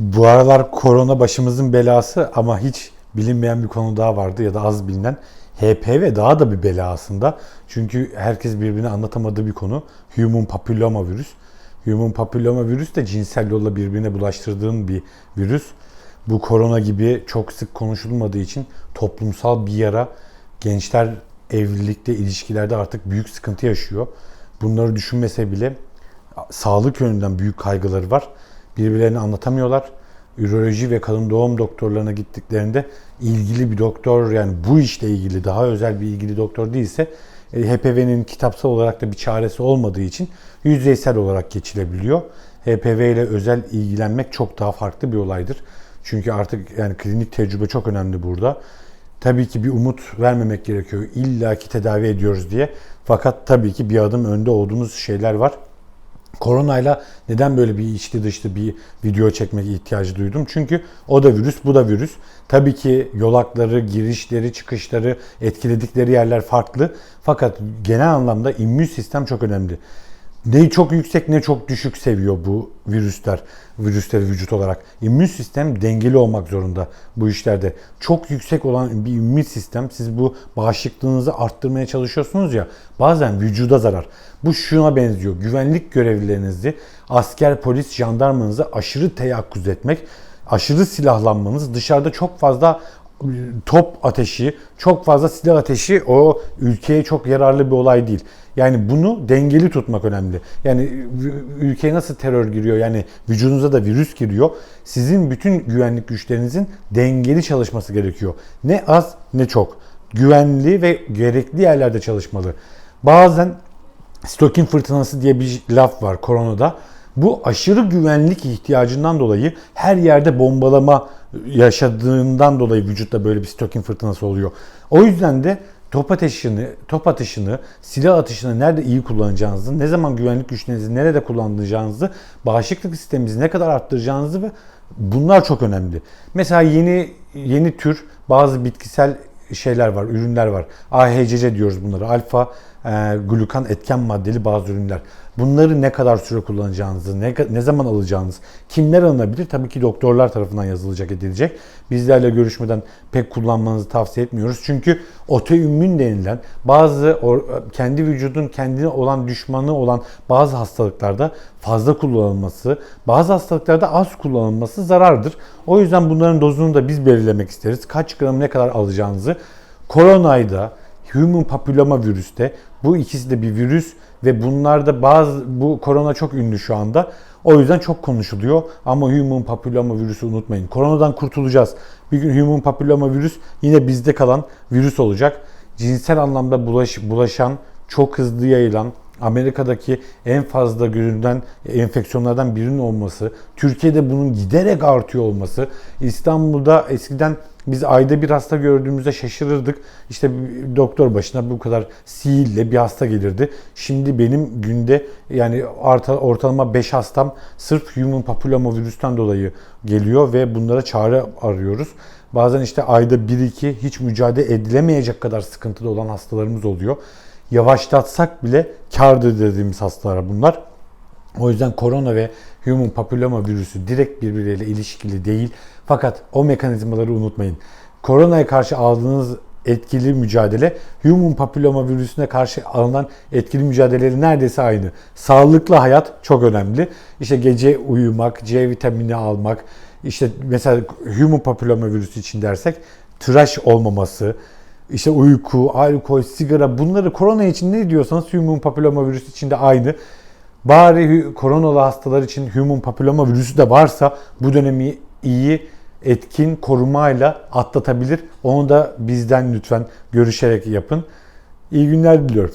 Bu aralar korona başımızın belası ama hiç bilinmeyen bir konu daha vardı ya da az bilinen. HPV daha da bir bela aslında. Çünkü herkes birbirine anlatamadığı bir konu. Human papilloma virüs. Human papilloma virüs de cinsel yolla birbirine bulaştırdığın bir virüs. Bu korona gibi çok sık konuşulmadığı için toplumsal bir yara gençler evlilikte, ilişkilerde artık büyük sıkıntı yaşıyor. Bunları düşünmese bile sağlık yönünden büyük kaygıları var. Birbirlerini anlatamıyorlar. Üroloji ve kadın doğum doktorlarına gittiklerinde ilgili bir doktor yani bu işle ilgili daha özel bir ilgili doktor değilse e, HPV'nin kitapsal olarak da bir çaresi olmadığı için yüzeysel olarak geçilebiliyor. HPV ile özel ilgilenmek çok daha farklı bir olaydır. Çünkü artık yani klinik tecrübe çok önemli burada. Tabii ki bir umut vermemek gerekiyor. İlla ki tedavi ediyoruz diye. Fakat tabii ki bir adım önde olduğumuz şeyler var. Koronayla neden böyle bir içli dışlı bir video çekmek ihtiyacı duydum? Çünkü o da virüs, bu da virüs. Tabii ki yolakları, girişleri, çıkışları, etkiledikleri yerler farklı. Fakat genel anlamda immün sistem çok önemli. Ne çok yüksek ne çok düşük seviyor bu virüsler, virüsleri vücut olarak. İmmün sistem dengeli olmak zorunda bu işlerde. Çok yüksek olan bir immün sistem siz bu bağışıklığınızı arttırmaya çalışıyorsunuz ya bazen vücuda zarar. Bu şuna benziyor. Güvenlik görevlilerinizi, asker, polis, jandarmanızı aşırı teyakkuz etmek, aşırı silahlanmanız, dışarıda çok fazla top ateşi, çok fazla silah ateşi o ülkeye çok yararlı bir olay değil. Yani bunu dengeli tutmak önemli. Yani ülkeye nasıl terör giriyor yani vücudunuza da virüs giriyor. Sizin bütün güvenlik güçlerinizin dengeli çalışması gerekiyor. Ne az ne çok. Güvenli ve gerekli yerlerde çalışmalı. Bazen stokin fırtınası diye bir laf var koronada. Bu aşırı güvenlik ihtiyacından dolayı her yerde bombalama yaşadığından dolayı vücutta böyle bir stokin fırtınası oluyor. O yüzden de top ateşini, top atışını, silah atışını nerede iyi kullanacağınızı, ne zaman güvenlik güçlerinizi nerede kullanacağınızı, bağışıklık sisteminizi ne kadar arttıracağınızı ve bunlar çok önemli. Mesela yeni yeni tür bazı bitkisel şeyler var, ürünler var. AHCC diyoruz bunları. Alfa e, glukan etken maddeli bazı ürünler. Bunları ne kadar süre kullanacağınızı, ne, ne zaman alacağınız, kimler alınabilir? Tabii ki doktorlar tarafından yazılacak, edilecek. Bizlerle görüşmeden pek kullanmanızı tavsiye etmiyoruz. Çünkü otoimmün denilen bazı or, kendi vücudun kendine olan düşmanı olan bazı hastalıklarda fazla kullanılması, bazı hastalıklarda az kullanılması zarardır. O yüzden bunların dozunu da biz belirlemek isteriz. Kaç gram ne kadar alacağınızı. Koronayda, human papilloma virüste bu ikisi de bir virüs ve bunlarda bazı bu korona çok ünlü şu anda. O yüzden çok konuşuluyor ama human papilloma virüsü unutmayın. Koronadan kurtulacağız. Bir gün human papilloma virüs yine bizde kalan virüs olacak. Cinsel anlamda bulaş, bulaşan, çok hızlı yayılan, Amerika'daki en fazla görülen enfeksiyonlardan birinin olması, Türkiye'de bunun giderek artıyor olması, İstanbul'da eskiden biz ayda bir hasta gördüğümüzde şaşırırdık. İşte doktor başına bu kadar sihirle bir hasta gelirdi. Şimdi benim günde yani ortalama 5 hastam sırf human papilloma virüsten dolayı geliyor ve bunlara çare arıyoruz. Bazen işte ayda 1-2 hiç mücadele edilemeyecek kadar sıkıntıda olan hastalarımız oluyor. Yavaşlatsak bile kardır dediğimiz hastalar bunlar. O yüzden korona ve human papilloma virüsü direkt birbirleriyle ilişkili değil. Fakat o mekanizmaları unutmayın. Koronaya karşı aldığınız etkili mücadele human papilloma virüsüne karşı alınan etkili mücadeleleri neredeyse aynı. Sağlıklı hayat çok önemli. İşte gece uyumak, C vitamini almak, işte mesela human papilloma virüsü için dersek tıraş olmaması, işte uyku, alkol, sigara bunları korona için ne diyorsanız human papilloma virüsü için de aynı. Bari koronalı hastalar için human papilloma virüsü de varsa bu dönemi iyi etkin korumayla atlatabilir. Onu da bizden lütfen görüşerek yapın. İyi günler diliyorum.